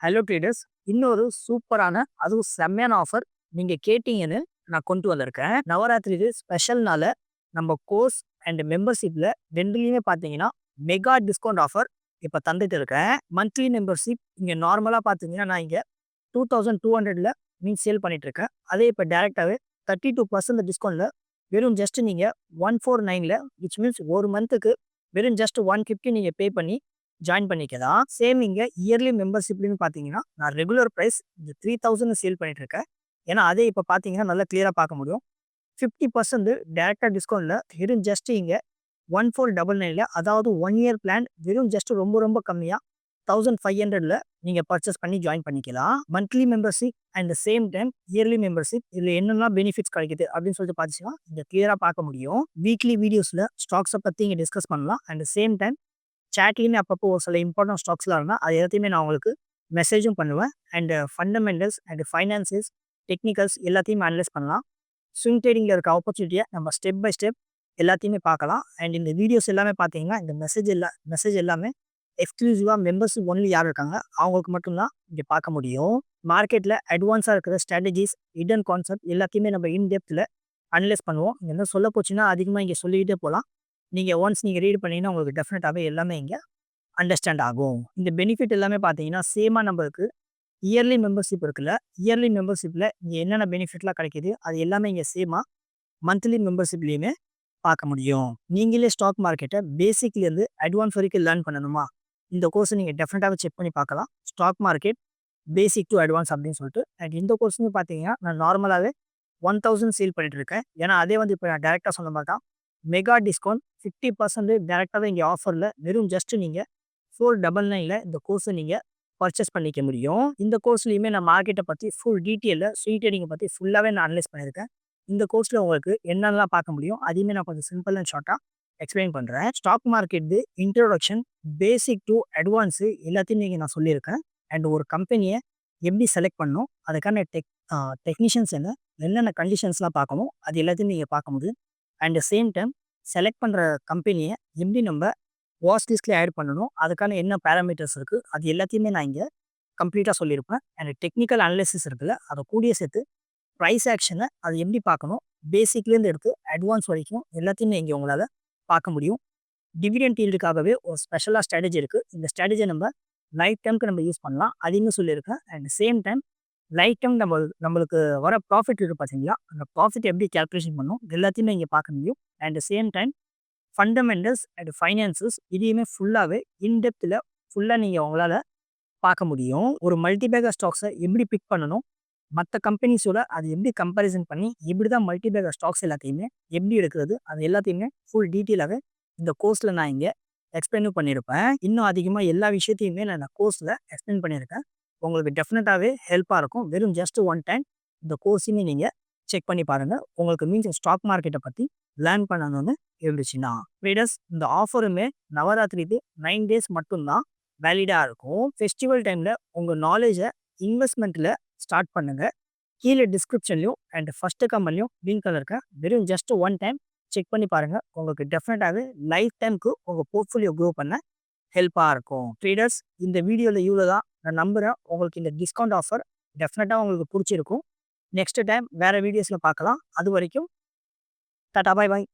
Hello traders இன்னொரு சூப்பரான அதுவும் செம்மையான ஆஃபர் நீங்கள் கேட்டீங்கன்னு நான் கொண்டு வந்திருக்கேன். நவராத்திரி ஸ்பெஷல்னால நம்ம கோர்ஸ் அண்ட் மெம்பர்ஷிப்பில் ரெண்டுலேயுமே பார்த்தீங்கன்னா மெகா டிஸ்கவுண்ட் ஆஃபர் இப்போ தந்துட்டு இருக்கேன். மந்த்லி மெம்பர்ஷிப் இங்கே நார்மலாக பார்த்தீங்கன்னா நான் இங்கே டூ தௌசண்ட் டூ ஹண்ட்ரடில் மீன் சேல் பண்ணிகிட்ருக்கேன் இருக்கேன். அதே இப்போ டேரெக்டாகவே தேர்ட்டி டூ பர்சன்ட் டிஸ்கவுண்ட்டில் வெறும் ஜஸ்ட் நீங்கள் ஒன் ஃபோர் நைனில் விச் மீன்ஸ் ஒரு மந்த்துக்கு வெறும் ஜஸ்ட் ஒன் ஃபிஃப்டி நீங்கள் பே பண்ணி ஜாயின் பண்ணிக்கலாம் சேம் இங்கே இயர்லி மெம்பர்ஷிப்லேயும் பார்த்தீங்கன்னா நான் ரெகுலர் ப்ரைஸ் இந்த த்ரீ தௌசண்ட் சேல் பண்ணிட்டு இருக்கேன் ஏன்னா அதே இப்போ பார்த்தீங்கன்னா நல்லா கிளியராக பார்க்க முடியும். ஃபிஃப்டி பர்சன்ட் டேரெக்டாக டிஸ்கவுண்ட்டில் வெறும் ஜஸ்ட் இங்கே ஒன் ஃபோர் டபுள் நைனில் அதாவது ஒன் இயர் பிளான் வெறும் ஜஸ்ட் ரொம்ப ரொம்ப கம்மியாக தௌசண்ட் ஃபைவ் ஹண்ட்ரடில் நீங்கள் பர்ச்சேஸ் பண்ணி ஜாயின் பண்ணிக்கலாம் monthly membership and same time yearly membership இதில் என்னெல்லாம் பெனிஃபிட்ஸ் கிடைக்குது அப்படின்னு சொல்லிட்டு பார்த்துச்சுன்னா இங்கே கிளியராக பார்க்க முடியும். வீக்லி வீடியோஸில் ஸ்டாக்ஸை பற்றி இங்கே டிஸ்கஸ் பண்ணலாம். அண்ட் சேம் டைம் சேட்லேயுமே அப்பப்போ ஒரு சில இம்பார்ட்டன்ட் ஸ்டாக்ஸ்லாம் இருந்தால் அது எல்லாத்தையுமே நான் உங்களுக்கு மெசேஜும் பண்ணுவேன். And fundamentals and finances technicals எல்லாத்தையும் அனலைஸ் பண்ணலாம். ஸ்விங் ட்ரேடிங்கில் இருக்க ஆப்பர்ச்சுனிட்டியை நம்ம ஸ்டெப் பை ஸ்டெப் எல்லாத்தையுமே பார்க்கலாம். அண்ட் இந்த வீடியோஸ் எல்லாமே பார்த்தீங்கன்னா இந்த மெசேஜ் எல்லா மெசேஜ் எல்லாமே எக்ஸ்க்ளூசிவாக மெம்பர்ஸ் ஒன்லி யார் இருக்காங்க அவங்களுக்கு மட்டும்தான் இங்கே பார்க்க முடியும். மார்க்கெட்டில் அட்வான்ஸாக இருக்கிற ஸ்ட்ராட்டஜிஸ் இடன் கான்செப்ட் எல்லாத்தையுமே நம்ம இன்டெப்த்தில் அனலைஸ் பண்ணுவோம். இங்கே என்ன சொல்ல போச்சுன்னா அதிகமாக இங்கே சொல்லிக்கிட்டே போகலாம். நீங்கள் ஒன்ஸ் நீங்கள் ரீட் பண்ணிங்கன்னா உங்களுக்கு டெஃபினட்டாகவே எல்லாமே இங்கே அண்டர்ஸ்டாண்ட் ஆகும். இந்த பெனிஃபிட் எல்லாமே பார்த்தீங்கன்னா சேமாக நம்மளுக்கு இயர்லி மெம்பர்ஷிப் இருக்குல்ல இயர்லி மெம்பர்ஷிப்பில் இங்கே என்னென்ன பெனிஃபிட்லாம் கிடைக்கிது அது எல்லாமே இங்கே சேமாக மந்த்லி மெம்பர்ஷிப்லேயுமே பார்க்க முடியும். நீங்களே ஸ்டாக் மார்க்கெட்டை பேசிக்லேருந்து அட்வான்ஸ் வரைக்கும் லேர்ன் பண்ணணுமா? இந்த கோர்ஸை நீங்கள் டெஃபினட்டாக செக் பண்ணி பார்க்கலாம். Stock market basic to advance அப்படின்னு சொல்லிட்டு. அண்ட் இந்த கோர்ஸுமே பார்த்தீங்கன்னா நான் நார்மலாகவே ஒன் தௌசண்ட் சேல் பண்ணிட்டு இருக்கேன். ஏன்னா அதே வந்து இப்போ நான் டேரெக்டாக சொன்ன மாதிரி தான் மெகா டிஸ்கவுண்ட் ஃபிஃப்டி பர்சன்டேஜ் டேரெக்டாகவே இங்கே ஆஃபரில் வெறும் ஜஸ்ட்டு நீங்கள் ஃபோர் டபுள் நைனில் இந்த கோர்ஸை நீங்கள் பர்ச்சேஸ் பண்ணிக்க முடியும். இந்த கோர்ஸ்லையுமே நான் மார்க்கெட்டை பற்றி ஃபுல் டீட்டெயிலில் ஸ்வீட் ட்ரேடிங்கை பற்றி ஃபுல்லாகவே நான் அனலைஸ் பண்ணியிருக்கேன் இந்த கோர்ஸில் உங்களுக்கு என்னென்னலாம் பார்க்க முடியும் அதையுமே நான் கொஞ்சம் சிம்பிள் அண்ட் ஷார்ட்டாக எக்ஸ்பிளைன் பண்ணுறேன் stock market introduction basic to advance எல்லாத்தையும் நீங்கள் நான் சொல்லியிருக்கேன். அண்ட் ஒரு கம்பெனியை எப்படி செலக்ட் பண்ணணும் அதுக்கான டெக் டெக்னீஷியன்ஸ் என்ன என்னென்ன கண்டிஷன்ஸ்லாம் பார்க்கணும் அது எல்லாத்தையும் நீங்கள் பார்க்க முடியும் அண்ட் சேம் டைம் செலக்ட் பண்ணுற கம்பெனியை எப்படி நம்ம வாட்ச் லிஸ்ட்லேயே ஆட் பண்ணணும்? அதுக்கான என்ன பேராமீட்டர்ஸ் இருக்குது அது எல்லாத்தையுமே நான் இங்கே கம்ப்ளீட்டாக சொல்லியிருப்பேன். அண்ட் டெக்னிக்கல் அனலிசிஸ் இருக்குல்ல அதை கூடிய சேர்த்து ப்ரைஸ் ஆக்ஷனை அது எப்படி பார்க்கணும்? பேசிக்லேருந்து எடுத்து அட்வான்ஸ் வரைக்கும் எல்லாத்தையுமே இங்கே உங்களால் பார்க்க முடியும். டிவிடெண்ட் ஈல்டுக்காகவே ஒரு ஸ்பெஷலாக ஸ்ட்ராட்டஜி இருக்குது இந்த ஸ்ட்ராட்டஜியை நம்ம லைஃப் டைம்க்கு நம்ம யூஸ் பண்ணலாம். அதையும் சொல்லியிருக்கேன். And same time lifetime நம்ம நம்மளுக்கு வர ப்ராஃபிட் இருக்குது பார்த்தீங்களா அந்த ப்ராஃபிட் எப்படி கேல்குலேஷன் பண்ணும் எல்லாத்தையுமே இங்கே பார்க்க முடியும். And same time fundamentals and finances இதையுமே ஃபுல்லாகவே இன்டெப்த்தில் ஃபுல்லாக நீங்கள் உங்களால் பார்க்க முடியும். ஒரு மல்டிபேகர் ஸ்டாக்ஸை எப்படி பிக் பண்ணணும்? மற்ற கம்பெனிஸோட அது எப்படி கம்பேரிசன் பண்ணி இப்படி தான் மல்டிபேகர் ஸ்டாக்ஸ் எல்லாத்தையுமே எப்படி எடுக்கிறது? அது எல்லாத்தையுமே ஃபுல் டீட்டெயிலாகவே இந்த கோர்ஸில் நான் இங்கே எக்ஸ்பிளைனும் பண்ணியிருப்பேன். இன்னும் அதிகமாக எல்லா விஷயத்தையுமே நான் கோர்ஸில் எக்ஸ்பிளைன் பண்ணியிருக்கேன். உங்களுக்கு டெஃபினட்டாகவே ஹெல்ப்பாக இருக்கும். வெறும் ஜஸ்ட் ஒன் டைம் இந்த கோர்ஸையுமே நீங்கள் செக் பண்ணி பாருங்கள் உங்களுக்கு மீன்ஸ் ஸ்டாக் மார்க்கெட்டை பற்றி லேர்ன் பண்ணணும்னு இருந்துச்சுன்னா ட்ரேடர்ஸ் இந்த ஆஃபருமே நவராத்திரிக்கு நைன் டேஸ் மட்டும்தான் வேலிடாக இருக்கும். ஃபெஸ்டிவல் டைமில் உங்கள் நாலேஜை இன்வெஸ்ட்மெண்ட்டில் ஸ்டார்ட் பண்ணுங்கள் கீழே டிஸ்கிரிப்ஷன்லையும் அண்ட் ஃபஸ்ட்டு கம்மல்லையும் லிங்க் இருக்கேன் வெறும் ஜஸ்ட் ஒன் டைம் செக் பண்ணி பாருங்கள் உங்களுக்கு டெஃபினட்டாகவே லைஃப் டைமுக்கு உங்கள் போர்ட்ஃபோலியோ க்ரோ பண்ண ஹெல்ப்பாக இருக்கும். ட்ரேடர்ஸ் இந்த வீடியோவில் இவ்வளோ தான் நான் நம்புகிறேன் உங்களுக்கு இந்த டிஸ்கவுண்ட் ஆஃபர் டெஃபினட்டாக உங்களுக்கு பிடிச்சிருக்கும். நெக்ஸ்ட் டைம் வேறு வீடியோஸில் பார்க்கலாம். அது வரைக்கும் டாட்டா பாய் பாய்